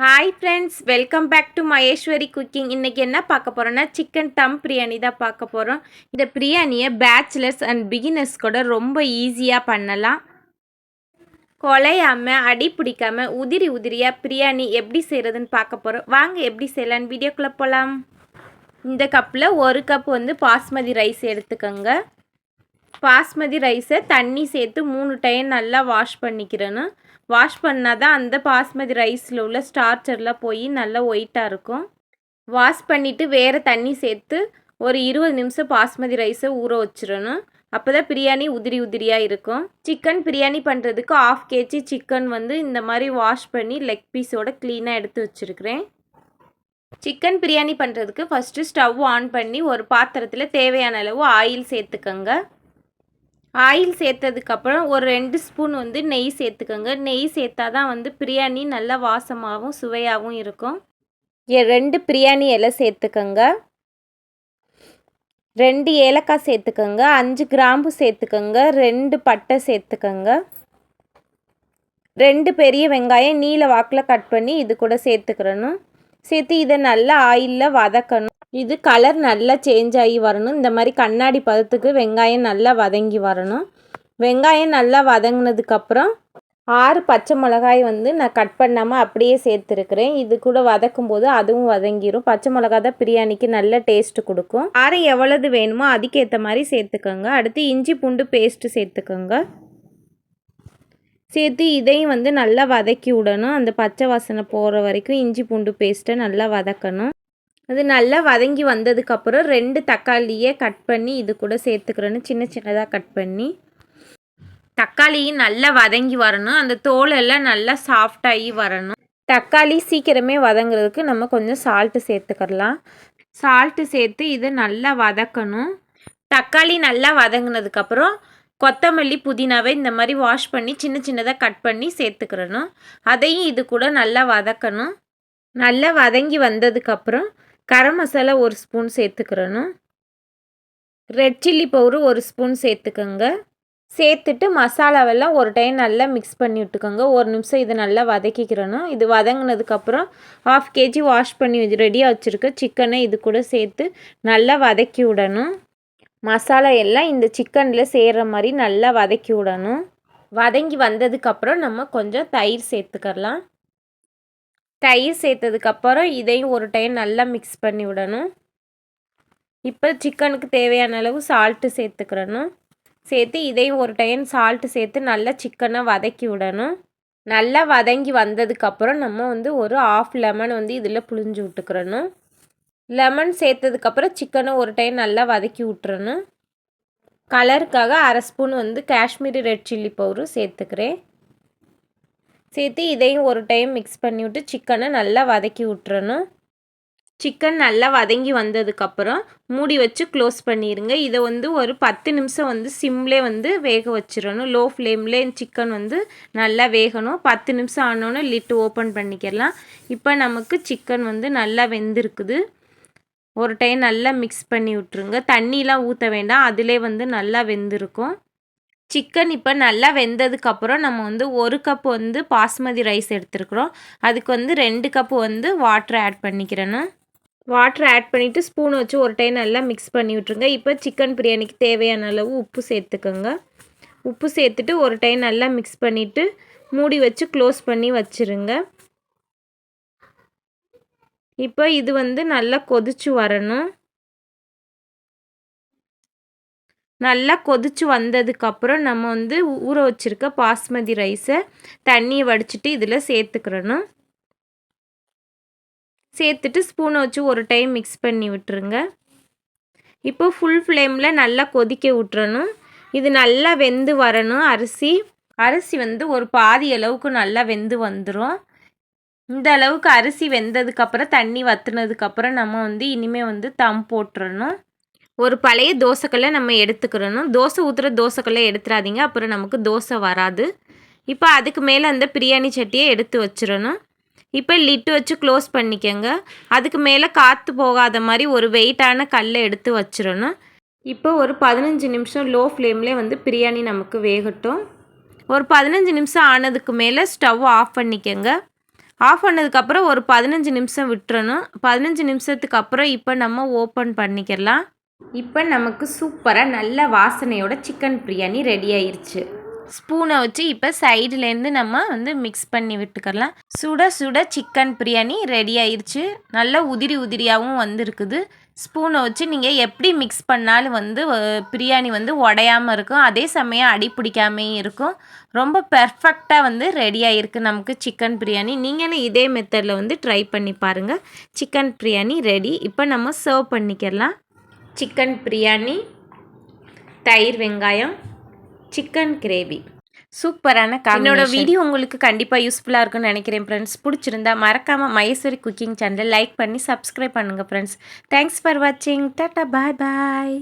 Hi friends welcome back to Maheswari cooking இன்றைக்கி என்ன பார்க்க போகிறோன்னா சிக்கன் தம் பிரியாணி தான் பார்க்க போகிறோம் இந்த பிரியாணியை பேச்சுலர்ஸ் அண்ட் பிகினர்ஸ் கூட ரொம்ப ஈஸியாக பண்ணலாம். குலையாமல் அடி பிடிக்காமல் உதிரி உதிரியாக பிரியாணி எப்படி செய்கிறதுன்னு பார்க்க போகிறோம் வாங்க எப்படி செய்யலான்னு வீடியோக்குள்ளே போகலாம் இந்த கப்பில் ஒரு கப் வந்து பாஸ்மதி ரைஸ் எடுத்துக்கோங்க. பாஸ்மதி ரைஸை தண்ணி சேர்த்து மூணு டைம் நல்லா வாஷ் பண்ணிக்கிறேன்னு வாஷ் பண்ணால் தான் அந்த பாஸ்மதி ரைஸில் உள்ள ஸ்டார்ச்சர்லாம் போய் நல்லா ஒயிட்டாக இருக்கும். வாஷ் பண்ணிவிட்டு வேறு தண்ணி சேர்த்து ஒரு இருபது நிமிஷம் பாஸ்மதி ரைஸை ஊற வச்சிடணும். அப்போ தான் பிரியாணி உதிரி உதிரியாக இருக்கும். சிக்கன் பிரியாணி பண்ணுறதுக்கு ஆஃப் கேஜி சிக்கன் வந்து இந்த மாதிரி வாஷ் பண்ணி லெக் பீஸோட க்ளீனாக எடுத்து வச்சுருக்கிறேன். சிக்கன் பிரியாணி பண்ணுறதுக்கு ஃபஸ்ட்டு ஸ்டவ் ஆன் பண்ணி ஒரு பாத்திரத்தில் தேவையான அளவு ஆயில் சேர்த்துக்கோங்க. ஆயில் சேர்த்ததுக்கப்புறம் ஒரு ரெண்டு ஸ்பூன் வந்து நெய் சேர்த்துக்கோங்க. நெய் சேர்த்தா தான் வந்து பிரியாணி நல்லா வாசமாகவும் சுவையாகவும் இருக்கும். ரெண்டு பிரியாணி இலை சேர்த்துக்கோங்க. ரெண்டு ஏலக்காய் சேர்த்துக்கோங்க. அஞ்சு கிராம்பு சேர்த்துக்கோங்க. ரெண்டு பட்டை சேர்த்துக்கோங்க. ரெண்டு பெரிய வெங்காயம் நீல வாக்கில் கட் பண்ணி இது கூட சேர்த்துக்கிறணும். சேர்த்து இதை நல்லா ஆயிலில் வதக்கணும். இது கலர் நல்லா சேஞ்ச் ஆகி வரணும். இந்த மாதிரி கண்ணாடி பதத்துக்கு வெங்காயம் நல்லா வதங்கி வரணும். வெங்காயம் நல்லா வதங்கினதுக்கப்புறம் ஆறு பச்சை மிளகாய் வந்து நான் கட் பண்ணாமல் அப்படியே சேர்த்துருக்குறேன். இது கூட வதக்கும் போது அதுவும் வதங்கிடும் பச்சை மிளகா தான் பிரியாணிக்கு நல்ல டேஸ்ட்டு கொடுக்கும். ஆறு எவ்வளவு வேணுமோ அதுக்கேற்ற மாதிரி சேர்த்துக்கோங்க. அடுத்து இஞ்சி பூண்டு பேஸ்ட்டு சேர்த்துக்கோங்க. சேர்த்து இதையும் வந்து நல்லா வதக்கி விடணும். அந்த பச்சை வாசனை போகிற வரைக்கும் இஞ்சி பூண்டு பேஸ்ட்டை நல்லா வதக்கணும். அது நல்லா வதங்கி வந்ததுக்கப்புறம் ரெண்டு தக்காளியை கட் பண்ணி இது கூட சேர்த்துக்கிறேன்னு சின்ன சின்னதாக கட் பண்ணி. தக்காளியும் நல்லா வதங்கி வரணும். அந்த தோலெல்லாம் நல்லா சாஃப்டாகி வரணும். தக்காளி சீக்கிரமே வதங்குறதுக்கு நம்ம கொஞ்சம் சால்ட்டு சேர்த்துக்கலாம். சால்ட்டு சேர்த்து இதை நல்லா வதக்கணும். தக்காளி நல்லா வதங்கினதுக்கப்புறம் கொத்தமல்லி புதினாவை இந்த மாதிரி வாஷ் பண்ணி சின்ன சின்னதாக கட் பண்ணி சேர்த்துக்கிறணும். அதையும் இது கூட நல்லா வதக்கணும். நல்லா வதங்கி வந்ததுக்கப்புறம் கரம் மசாலா ஒரு ஸ்பூன் சேர்த்துக்கிறணும். ரெட் சில்லி பவுடர் ஒரு ஸ்பூன் சேர்த்துக்கோங்க. சேர்த்துட்டு மசாலாவெல்லாம் ஒரு டைம் நல்லா மிக்ஸ் பண்ணி விட்டுக்கோங்க. ஒரு நிமிஷம் இதை நல்லா வதக்கிக்கிறணும். இது வதங்கினதுக்கப்புறம் ஆஃப் கேஜி வாஷ் பண்ணி ரெடியாக வச்சுருக்க சிக்கனை இது கூட சேர்த்து நல்லா வதக்கி விடணும். மசாலா எல்லாம் இந்த சிக்கனில் சேர்கிற மாதிரி நல்லா வதக்கி விடணும். வதங்கி வந்ததுக்கப்புறம் நம்ம கொஞ்சம் தயிர் சேர்த்துக்கலாம். தயிர் சேர்த்ததுக்கப்புறம் இதையும் ஒரு டைம் நல்லா மிக்ஸ் பண்ணி விடணும். இப்போ சிக்கனுக்கு தேவையான அளவு சால்ட்டு சேர்த்துக்கிறணும். சேர்த்து இதையும் ஒரு டைம் சால்ட்டு சேர்த்து நல்லா சிக்கனை வதக்கி விடணும். நல்லா வதங்கி வந்ததுக்கப்புறம் நம்ம வந்து ஒரு ஆஃப் லெமன் வந்து இதில் புழிஞ்சு விட்டுக்கிறணும். லெமன் சேர்த்ததுக்கப்புறம் சிக்கனை ஒரு டைம் நல்லா வதக்கி விட்டுறணும். கலருக்காக அரை ஸ்பூன் வந்து காஷ்மீரி ரெட் சில்லி பவுடரும் சேர்த்துக்கிறேன். சேர்த்து இதையும் ஒரு டைம் மிக்ஸ் பண்ணி விட்டு சிக்கனை நல்லா வதக்கி விட்டுறணும். சிக்கன் நல்லா வதங்கி வந்ததுக்கப்புறம் மூடி வச்சு க்ளோஸ் பண்ணிடுங்க இதை வந்து ஒரு பத்து நிமிஷம் வந்து சிம்லே வந்து வேக வச்சிடணும். லோ ஃப்ளேம்லே சிக்கன் வந்து நல்லா வேகணும். பத்து நிமிஷம் ஆனோன்னே லிட்டு ஓப்பன் பண்ணிக்கலாம் இப்போ நமக்கு சிக்கன் வந்து நல்லா வெந்திருக்குது. ஒரு டைம் நல்லா மிக்ஸ் பண்ணி விட்ருங்க தண்ணிலாம் ஊற்ற வேண்டாம். அதிலே வந்து நல்லா வெந்திருக்கும். சிக்கன் இப்போ நல்லா வெந்ததுக்கப்புறம் நம்ம வந்து ஒரு கப் வந்து பாஸ்மதி ரைஸ் எடுத்துருக்குறோம். அதுக்கு வந்து ரெண்டு கப்பு வந்து வாட்டர் ஆட் பண்ணிக்கிறேன்னு வாட்டர் ஆட் பண்ணிவிட்டு ஸ்பூன் வச்சு ஒரு டைம் நல்லா மிக்ஸ் பண்ணி விட்ருங்க இப்போ சிக்கன் பிரியாணிக்கு தேவையான அளவு உப்பு சேர்த்துக்கோங்க. உப்பு சேர்த்துட்டு ஒரு டைம் நல்லா மிக்ஸ் பண்ணிவிட்டு மூடி வச்சு க்ளோஸ் பண்ணி வச்சுருங்க. இப்போ இது வந்து நல்லா கொதிச்சு வரணும். நல்லா கொதிச்சு வந்ததுக்கப்புறம் நம்ம வந்து ஊற வச்சுருக்க பாஸ்மதி ரைஸை தண்ணியை வடிச்சிட்டு இதில் சேர்த்துக்கிறணும். சேர்த்துட்டு ஸ்பூனை வச்சு ஒரு டைம் மிக்ஸ் பண்ணி விட்டுருங்க. இப்போ ஃபுல் ஃப்ளேமில் நல்லா கொதிக்க விட்டுறணும். இது நல்லா வெந்து வரணும். அரிசி அரிசி வந்து ஒரு பாதி அளவுக்கு நல்லா வெந்து வந்துடும் இந்த அளவுக்கு அரிசி வெந்ததுக்கப்புறம் தண்ணி வற்றுனதுக்கப்புறம் நம்ம வந்து இனிமேல் வந்து தம் போட்டுறணும். ஒரு பழைய தோசைக்கல்லை நம்ம எடுத்துக்கிறணும். தோசை ஊற்றுற தோசைக்கல்லை எடுத்துடாதீங்க அப்புறம் நமக்கு தோசை வராது. இப்போ அதுக்கு மேலே அந்த பிரியாணி சட்டியை எடுத்து வச்சிடணும். இப்போ லிட்டு வச்சு க்ளோஸ் பண்ணிக்கோங்க. அதுக்கு மேலே காற்று போகாத மாதிரி ஒரு வெயிட்டான கல்லை எடுத்து வச்சிடணும். இப்போ ஒரு பதினஞ்சு நிமிஷம் லோ ஃப்ளேம்லேயே வந்து பிரியாணி நமக்கு வேகட்டும். ஒரு பதினஞ்சு நிமிஷம் ஆனதுக்கு மேலே ஸ்டவ் ஆஃப் பண்ணிக்கோங்க. ஆஃப் பண்ணதுக்கப்புறம் ஒரு பதினஞ்சு நிமிஷம் விட்டுறணும். பதினஞ்சு நிமிஷத்துக்கு அப்புறம் இப்போ நம்ம ஓப்பன் பண்ணிக்கலாம். இப்போ நமக்கு சூப்பராக நல்ல வாசனையோட சிக்கன் பிரியாணி ரெடி ஆயிடுச்சு ஸ்பூனை வச்சு இப்போ சைடுலேருந்து நம்ம வந்து மிக்ஸ் பண்ணி விட்டுக்கலாம். சுட சுட சிக்கன் பிரியாணி ரெடி ஆயிடுச்சு நல்லா உதிரி உதிரியாகவும் வந்திருக்குது. ஸ்பூனை வச்சு நீங்கள் எப்படி மிக்ஸ் பண்ணாலும் வந்து பிரியாணி வந்து உடையாமல் இருக்கும். அதே சமயம் அடி பிடிக்காமையும் இருக்கும். ரொம்ப பெர்ஃபெக்டாக வந்து ரெடி ஆகிருக்கு நமக்கு சிக்கன் பிரியாணி. நீங்களும் இதே மெத்தடில் வந்து ட்ரை பண்ணி பாருங்கள் சிக்கன் பிரியாணி ரெடி இப்போ நம்ம சர்வ் பண்ணிக்கலாம். சிக்கன் பிரியாணி தயிர் வெங்காயம் சிக்கன் கிரேவி. சூப்பரான என்னோட வீடியோ உங்களுக்கு கண்டிப்பாக யூஸ்ஃபுல்லாக இருக்கும்னு நினைக்கிறேன் ஃப்ரெண்ட்ஸ் பிடிச்சிருந்தா மறக்காமல் மகேஸ்வரி குக்கிங் சேனலை லைக் பண்ணி சப்ஸ்கிரைப் பண்ணுங்கள் ஃப்ரெண்ட்ஸ் தேங்க்ஸ் ஃபார் வாட்சிங் டாட்டா பாய் பாய்